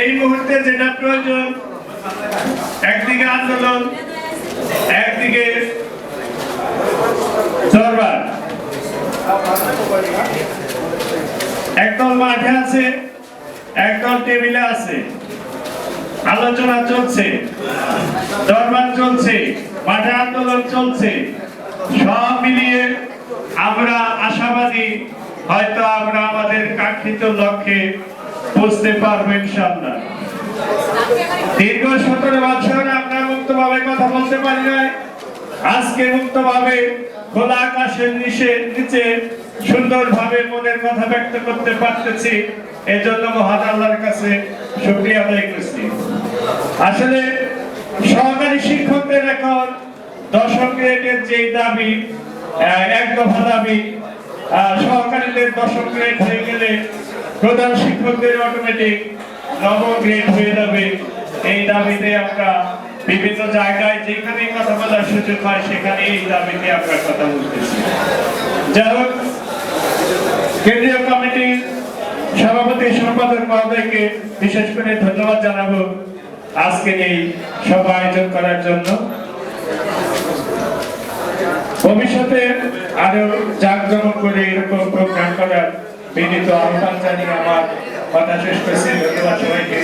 এই মুহূর্তে যেটা প্রয়োজন, একদিকে আন্দোলন, একদিকে একদল মাঠে আছে, একদল টেবিলে আছে। আলোচনা চলছে, দরবার চলছে, মাঠে আন্দোলন চলছে। সব মিলিয়ে আমরা আশাবাদী, হয়তো আমরা আমাদের কাঙ্ক্ষিত লক্ষ্যে পৌঁছতে পারব ইনশাল্লাহ দীর্ঘ সতেরো বছর আমরা মুক্তভাবে কথা বলতে পারি নাই। আজকে মুক্তভাবে খোলা আকাশের নিচে নিচে সুন্দরভাবে মনের কথা ব্যক্ত করতে পারতেছি। এজন্য মহান আল্লাহর কাছে শুকরিয়া আদায় করছি। আসলে সহকারী শিক্ষকদের এখন দশম গ্রেডের যে দাবি এক দফা দাবি সহকারীদের দশম গ্রেড হয়ে গেলে প্রধান শিক্ষকদের অটোমেটিক নবম গ্রেড হয়ে যাবে। এই দাবিতে আমরা বিভিন্ন জায়গায় যেখানে কথা বলার সুযোগ হয়, সেখানে এই দাবিতে আমরা কথা বলতেছি। যাই হোক, কেন্দ্রীয় কমিটির সভাপতি সম্পাদক মহোদয়কে বিশেষ করে ধন্যবাদ জানাব আজকের এই সভা আয়োজন করার জন্য। ভবিষ্যতে আরও জাঁকজমক করে এরকম প্রোগ্রাম করার বিনীত আহ্বান জানিয়ে আমার কথা শেষ করছি। ধন্যবাদ সবাইকে।